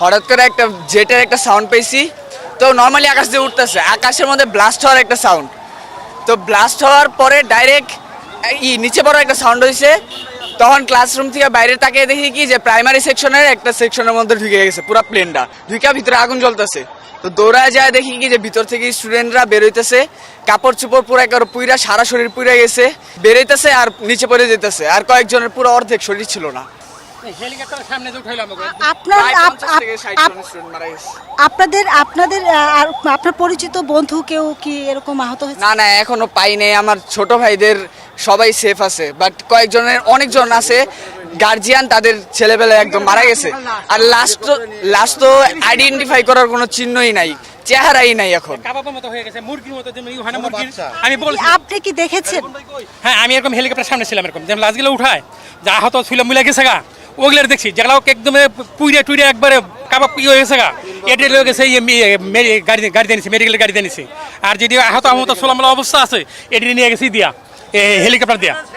হঠাৎ করে একটা জেটের একটা সাউন্ড পেয়েছি। তো নর্মালি আকাশ দিয়ে উঠতেছে, আকাশের মধ্যে ব্লাস্ট হওয়ার একটা সাউন্ড তো ব্লাস্ট হওয়ার পরে ডাইরেক্ট ই নিচে বড় একটা সাউন্ড হয়েছে তখন ক্লাসরুম থেকে বাইরে তাকিয়ে দেখি কি যে প্রাইমারি সেকশনের একটা সেকশনের মধ্যে ঢুকে গেছে, পুরো প্লেনটা ঢুকে ভিতরে আগুন জ্বলতেছে। তো দৌড়ায় যায় দেখি কি যে ভিতর থেকে স্টুডেন্টরা বেরোইতেছে কাপড় চোপড় পুরো একবার পুইরা, সারা শরীর পুইরা গেছে। বেরোইতেছে আর নিচে পড়ে যেতেছে। আর কয়েকজনের পুরো অর্ধেক শরীর ছিল না। হেলিকপ্টারের সামনে যে উঠাইলাম ওকে। আপনার প্রায় আপ- 50 থেকে 60 আপ- জন স্টুডেন্ট মারা গেছে। আপনাদের আপনাদের আপনার পরিচিত বন্ধু কেউ কি এরকম আহত হয়েছে? না না এখনও পাই নাই। আমার ছোট ভাইদের সবাই সেফ আছে বাট কয়েকজনের অনেকজন আছে। গার্জিয়ান তাদের ছেলেবেলা একদম মারা গেছে। আর লাস্ট লাস্ট তো আইডেন্টিফাই করার কোনো চিহ্নই নাই চেহারাই নাই এখন। হয়ে আমি বলছি। আপনি কি দেখেছেন? হ্যাঁ আমি এরকম হেলিকপ্টার সামনে ছিলাম এরকম। যেমন লাশগুলো উঠায় যা আহত ছিল মিলে গেছে গা। ওগুলো দেখছি, যেগুলো একদম পুইরে টুইরে একবারে কাবাব ইয়ে হয়েছে গা। এটা লোক মে- গাড়ি গাড়ি দিয়ে মেডিকেলের মেডিকেল গাড়ি দিয়ে আর যদি আহত আহত সোলামলা অবস্থা আছে এটি নিয়ে গেছি দিয়া হেলিকপ্টার দিয়া।